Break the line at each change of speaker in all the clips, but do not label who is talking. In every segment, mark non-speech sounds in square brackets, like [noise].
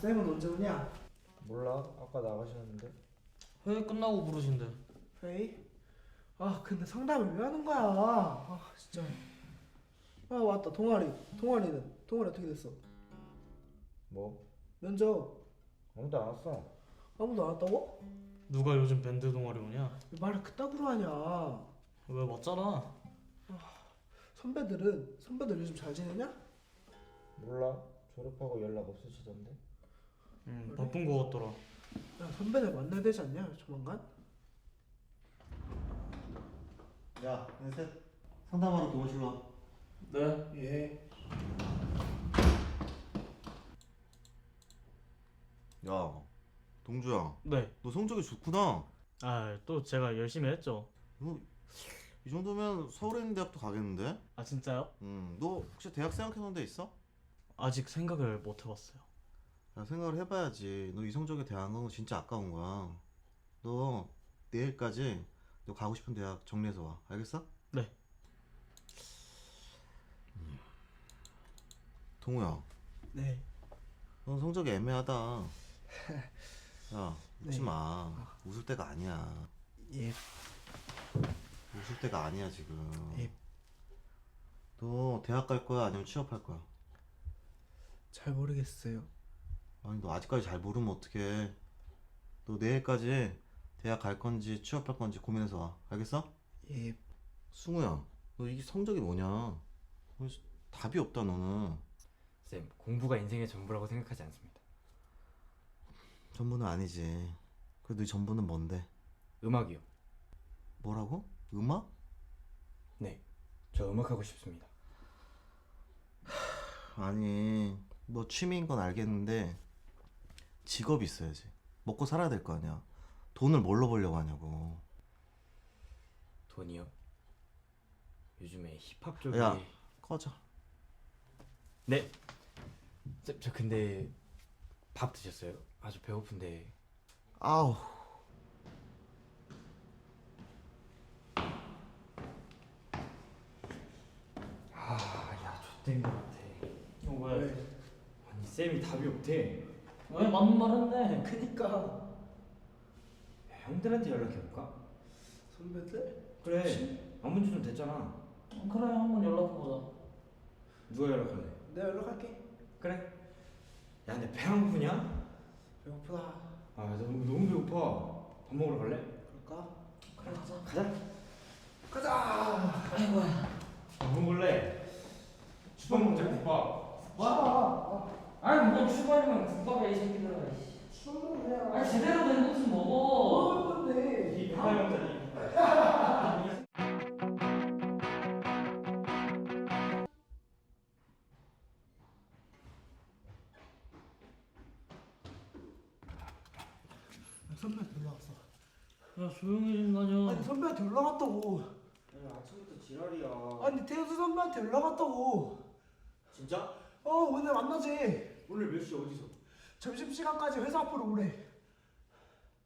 쌤은 언제 오냐?
몰라 아까 나가셨는데
회의 끝나고 부르신대.
회의? 아 근데 상담을 왜 하는 거야? 아 진짜. 아 왔다 동아리. 동아리는 동아리 어떻게 됐어?
뭐
면접
아무도 안 왔어
아무도 안 왔다고?
누가 요즘 밴드 동아리 오냐?
왜 말을 그따구로 하냐?
왜 맞잖아.
선배들은 선배들 요즘 잘 지내냐?
몰라 졸업하고 연락 없으시던데
응 바쁜 거 같더라.
야 선배들 만나야 되지 않냐? 조만간?
야, 셋 상담하러 교무실로 와.
네.
예.
야, 동주야,
네.
너 성적이 좋구나.
아또 제가 열심히 했죠.
너 이 정도면 서울에 있는 대학도 가겠는데?
아 진짜요?
음, 너 혹시 대학 생각해놓은 데 있어?
아직 생각을 못 해봤어요.
야, 생각을 해봐야지. 너 이 성적에 대학 안 가는 거 진짜 아까운 거야. 너 내일까지 너 가고 싶은 대학 정리해서 와. 알겠어?
네.
음. 동우야,
네.
넌 성적이 애매하다. [laughs] 야, 웃지
네.
마. 웃을 때가 아니야.
예.
웃을 때가 아니야 지금.
예.
너 대학 갈 거야 아니면 취업할 거야?
잘 모르겠어요.
아니 너 아직까지 잘 모르면 어떡해. 너 내일까지 대학 갈 건지 취업할 건지 고민해서 와. 알겠어?
예.
승우야, 너 이게 성적이 뭐냐? 그래서 답이 없다 너는.
쌤, 공부가 인생의 전부라고 생각하지 않습니다.
전부는 아니지. 그래도 이 전부는 뭔데?
음악이요.
뭐라고? 음악?
네, 저 음악하고 싶습니다.
아니 뭐 취미인 건 알겠는데 직업이 있어야지. 먹고 살아야 될 거 아니야. 돈을 뭘로 벌려고 하냐고.
돈이요? 요즘에 힙합 쪽이
야 꺼져.
네. 쌤, 저 근데 밥 드셨어요? 아주 배고픈데.
아우.
아, 야, 좆된 것 같아.
어, 왜?
아니 쌤이 답이 없대.
왜 맞는 말 했네.
그니까
야, 형들한테 연락해 볼까?
선배들?
그래. 안본 지좀 됐잖아.
어, 그래 한번 연락해보자.
누가 연락할래?
내가 연락할게.
그래. 야, 근데 배 안 고프냐?
배고프다.
아, 너무 너무 배고파. 밥 먹으러 갈래?
그럴까?
그래 가자.
가자.
가자.
아이고.
뭐 먹을래? 주방 먹자 국밥
와.
아니 뭐 출발이면 국밥이야 이 새끼들아.
술을 해야.
아니 제대로 된것좀 먹어.
먹을 건데.
이 국밥
선배한테 연락 왔어.
야 조용히 좀 다녀.
아니 선배한테 연락 왔다고.
야 아침부터 지랄이야
아니 태수 선배한테 연락 왔다고.
진짜?
어 오늘 만나지.
오늘 몇 시 어디서?
점심 시간까지 회사 앞으로 오래.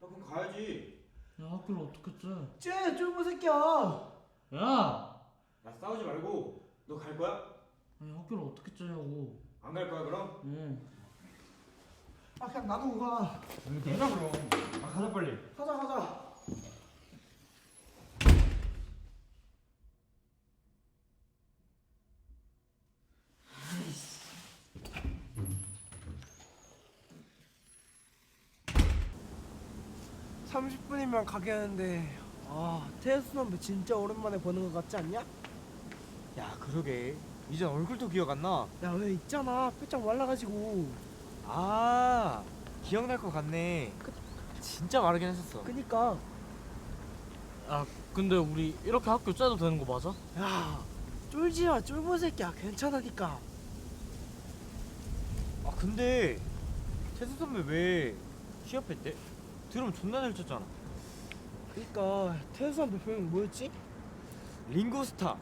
나 그럼 가야지
야 학교를 어떻게 째?
쟤 쫄보 새끼야.
야.
야 싸우지 말고 너 갈 거야?
아니 학교를 어떻게 째냐고.
안 갈 거야 그럼?
응.
아 그냥 놔두고 가.
되나 그럼 아 가자 빨리
가자 가자. (30분이면) 가겠는데 아 태수 선배 진짜 오랜만에 보는 것 같지 않냐?
야 그러게 이제 얼굴도 기억 안 나.
야 왜 있잖아 삐짝 말라가지고
아 기억날 것 같네. 진짜 마르긴 했었어.
그니까
야 근데 우리 이렇게 학교 째도 되는 거 맞아?
야 쫄지마 쫄보 새끼야 괜찮으니까
아 근데 태수 선배 왜 취업했대? 들으면 존나 잘 쳤잖아.
그니까 태수 선배 별명 뭐였지?
링고스타.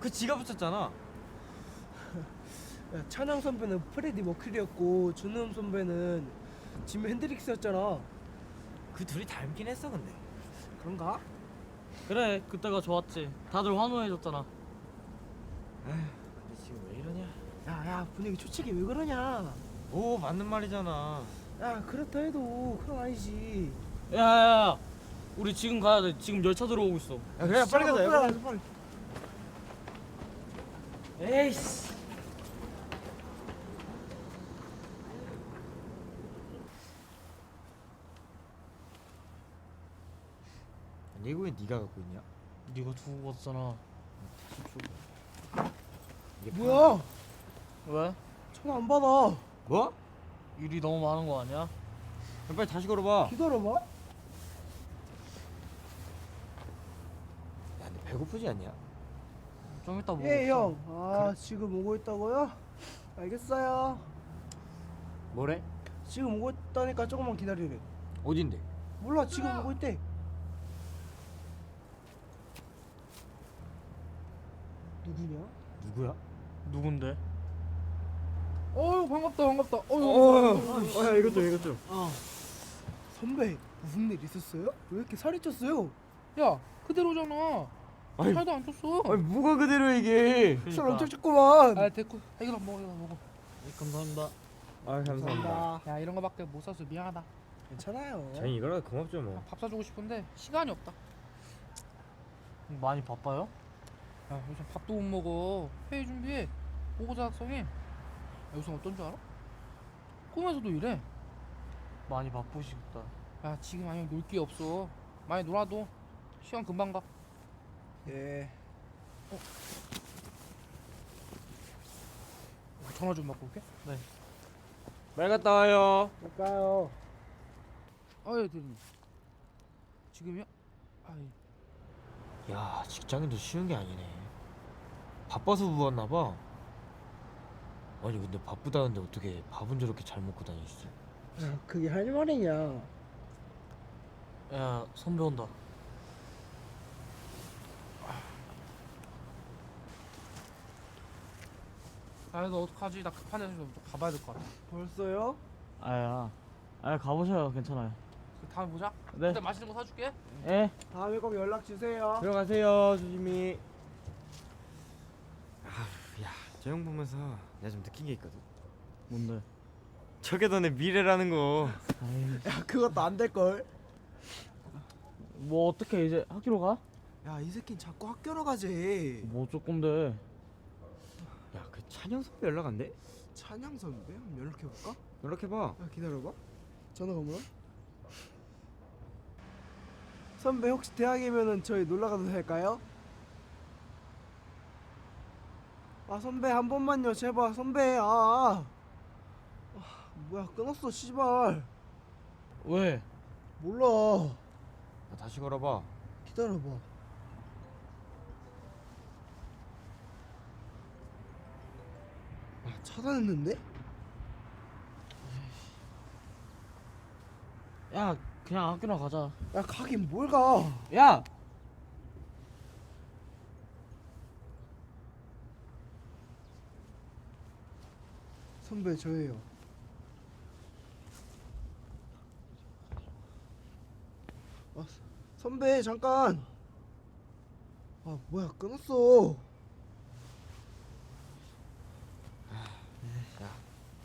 그 지가 붙였잖아. [laughs]
야, 찬영 선배는 프레디 머큐리였고 준음 선배는 지미 핸드릭스였잖아
그 둘이 닮긴 했어 근데.
그런가?
그래 그때가 좋았지. 다들 환호해줬잖아.
근데 지금 왜 이러냐?
야야 분위기 초치기 왜 그러냐
오 맞는 말이잖아
야 그렇다 해도 그건 아니지.
야야야. 우리 지금 가야 돼. 지금 열차 들어오고 있어.
야 그래 빨리 가자. 야,
빨리 빨리.
에이씨.
이거 왜 네가 갖고 있냐?
네가 두고 갔잖아.
이게
뭐야?
왜?
전화 안 받아.
뭐?
일이 너무 많은 거 아니야?
야, 빨리 다시 걸어봐
기다려봐
야 근데 배고프지 않냐?
좀 이따 먹어
예 형 아 지금 오고 있다고요? 알겠어요
뭐래?
지금 오고 있다니까 조금만 기다리래
어딘데?
몰라 지금 오고 있대 누구냐?
누구야?
누군데?
어유 반갑다 반갑다. 어유
어야 이것 좀 이것 좀
선배 무슨 일 있었어요? 왜 이렇게 살이 쪘어요?
야 그대로잖아.
아니,
살도 안 쪘어.
아니 뭐가 그대로 이게?
살 엄청 쪘구만.
아 됐고. 아, 이거 먹어 이거 먹어.
감사합니다.
아 감사합니다.
야 이런 거밖에 못 사서 미안하다.
괜찮아요.
자기 이거라도 고맙죠 뭐.
밥 사주고 싶은데 시간이 없다.
많이 바빠요?
야 요즘 밥도 못 먹어. 회의 준비해. 보고자 작성해 야, 요즘 어떤 줄 알아? 꿈에서도 이래.
많이 바쁘시겠다.
야 지금 아니면 놀 게 없어. 많이 놀아도 시간 금방 가.
예.
어, 전화 좀 받고 올게.
빨리 갔다 와요.
볼까요?
아예 대리님. 지금이요? 아 예.
야 직장인도 쉬운 게 아니네. 바빠서 부었나 봐 아니 근데 바쁘다는데 어떻게 밥은 저렇게 잘 먹고 다니시지?
야 그게 할 말이냐?
야 선배 온다.
아너 어떡하지? 나 급한 데서 좀 가봐야 될 것 같아.
벌써요?
아야. 아 가보셔요. 괜찮아요.
그 다음에 보자.
네.
그때 맛있는 거 사줄게.
예.
다음에 꼭 연락 주세요.
들어가세요 조심히. 아야저 형 보면서 내가 좀 느낀 게 있거든
뭔데?
저게 너네 미래라는 거
아이
야 그것도 안 될 걸
뭐 어떻게 이제 학교로 가?
야 이 새끼는 자꾸 학교로 가지
뭐 조금
돼야그 찬영 선배 연락 안 돼?
찬양 선배? 한번 연락해 볼까?
연락해봐
야 기다려봐 전화가 뭐야? 선배 혹시 대학이면은 저희 놀러 가도 될까요? 아 선배 한 번만요 제발 선배 아, 아. 아 뭐야 끊었어 씨발
왜?
몰라
야, 다시 걸어봐
기다려봐 아 차단했는데?
야 그냥 학교나 가자
야 가긴 뭘 가?
야!
선배 저예요. 아 서- 선배 잠깐. 아 뭐야 끊었어.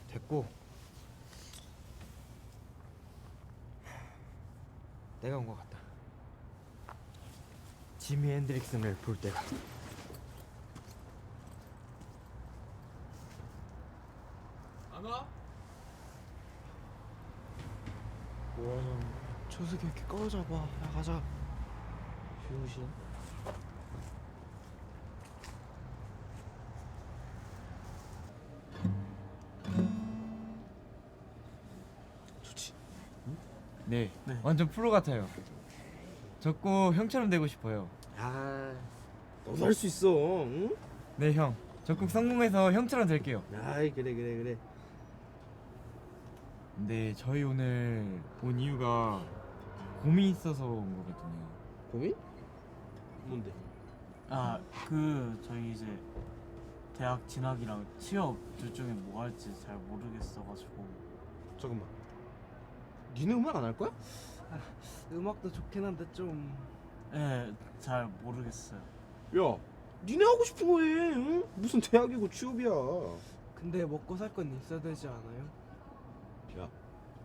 됐고 내가 온 것 같다 지미 핸드릭슨을 볼 때가 안 와?
뭐하냐? 저 새끼 이렇게 꺼져봐. 야 가자.
휴신
좋지.
네,
네.
완전 프로 같아요 저꼭 형처럼 되고 싶어요
아, 너도 할 수 있어. 응?
네형저 꼭 성공해서 형처럼 될게요
아이 그래 그래 그래.
근데 저희 오늘 온 이유가 고민 있어서 온 거거든요
고민? 뭔데?
아 그 저희 이제 대학 진학이랑 취업 둘 중에 뭐 할지 잘 모르겠어가지고
잠깐만. 니네 음악 안 할 거야?
음악도 좋긴 한데 좀.
예잘 모르겠어요
야, 니네 하고 싶은 거 해. 응? 무슨 대학이고 취업이야.
근데 먹고 살 건 있어야 되지 않아요?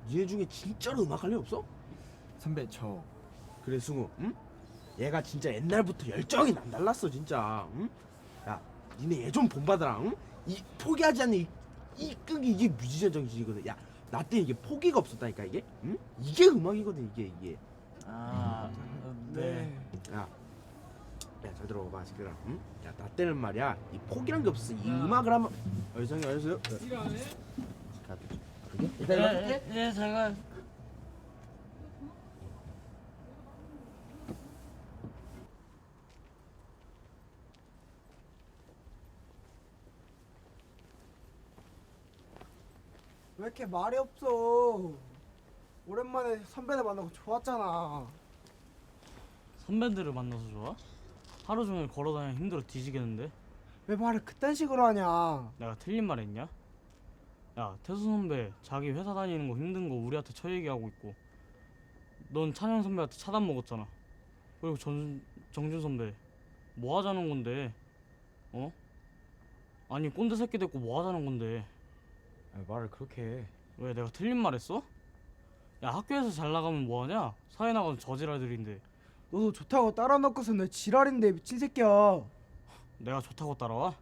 니네 중에 진짜로 음악할 애 없어?
선배 저
그래 승우 응? 얘가 진짜 옛날부터 열정이 남달랐어 진짜 응? 야 니네 얘 좀 본받아라 응? 이 포기하지 않는 이, 이 끈기 이게 뮤지션 정신이거든 야 나 때 이게 포기가 없었다니까 이게 응? 이게 음악이거든 이게 이게
아, 네.
야, 야, 잘 들어봐, 지들아. 응? 야, 나 때는 말이야, 이 포기란 게 없어. 이 음악을 하면. 어, 알았어요? 네. 가도 그게? 일단 일로
네, 네, 제가
왜 이렇게 말이 없어? 오랜만에 선배들 만나고 좋았잖아.
선배들을 만나서 좋아? 하루 종일 걸어다니면 힘들어 뒤지겠는데?
왜 말을 그딴 식으로 하냐?
내가 틀린 말 했냐? 야 태수 선배 자기 회사 다니는 거 힘든 거 우리한테 처 얘기하고 있고 넌 찬영 선배한테 차단 먹었잖아 그리고 전, 정준 선배 뭐 하자는 건데 어? 아니 꼰대 새끼 됐고 뭐 하자는 건데
아, 말을 그렇게 해.
왜 내가 틀린 말 했어? 야 학교에서 잘 나가면 뭐 하냐? 사회 나가면 저지랄들인데
너도 좋다고 따라 놓고서 내 지랄인데 미친 새끼야.
내가 좋다고 따라와?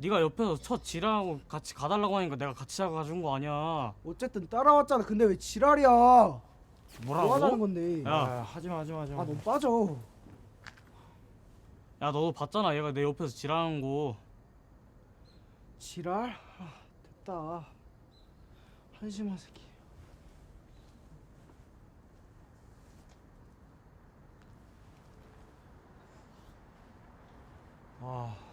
네가 옆에서 첫 지랄하고 같이 가달라고 하니까 내가 같이 가준 거 아니야
어쨌든 따라왔잖아. 근데 왜 지랄이야?
뭐라고?
뭐 하자는 건데?
야.
아, 하지마 하지마 하지마.
아, 너 빠져.
야 너도 봤잖아 얘가 내 옆에서 지랄하는 거
지랄? 아, 됐다. 한심한 새끼.
아.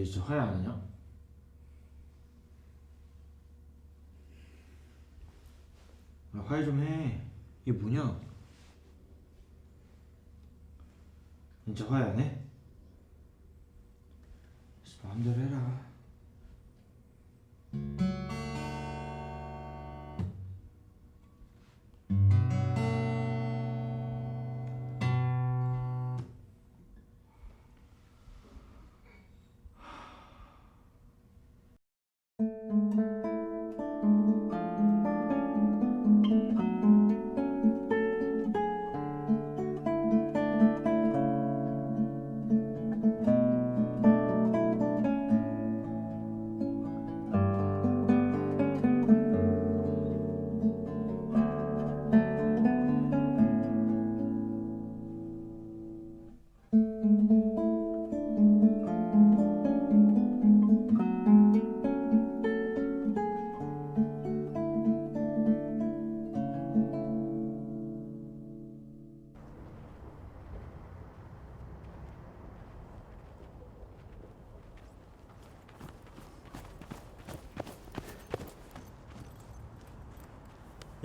너 진짜 화해 안 하냐? 야, 화해 좀 해. 이게 뭐냐? 진짜 화해 안 해? 마음대로 해라.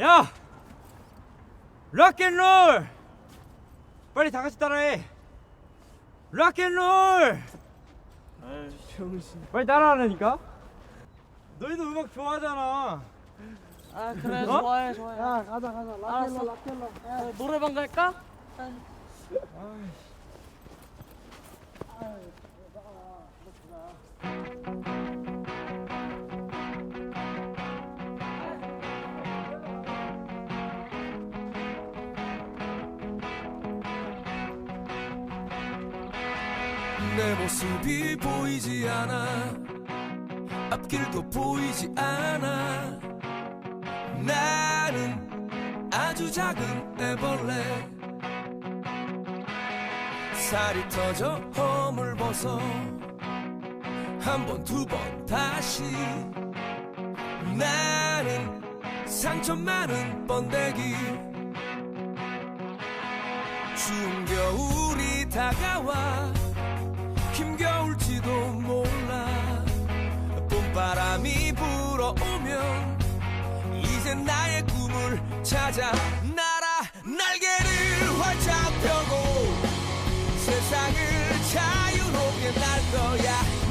야! 락앤롤! 빨리 다 같이 따라해. 락앤롤!
병신.
빨리 따라하라니까. 너희도 음악 좋아하잖아.
아 그래 좋아해 좋아해
야, 가자, 가자.
알았어.
라켓로, 라켓로.
어, 노래방 갈까?
내 모습이 보이지 않아. 앞길도 보이지 않아. 나는 아주 작은 애벌레. 살이 터져 허물 벗어. 한 번 두 번 다시. 나는 상처 많은 번데기. 추운 겨울이 다가와 힘겨울지도 몰라. 봄바람이 불어오면 이제 나의 꿈을 찾아 날아 날개를 활짝 펴고 세상을 자유롭게 날 거야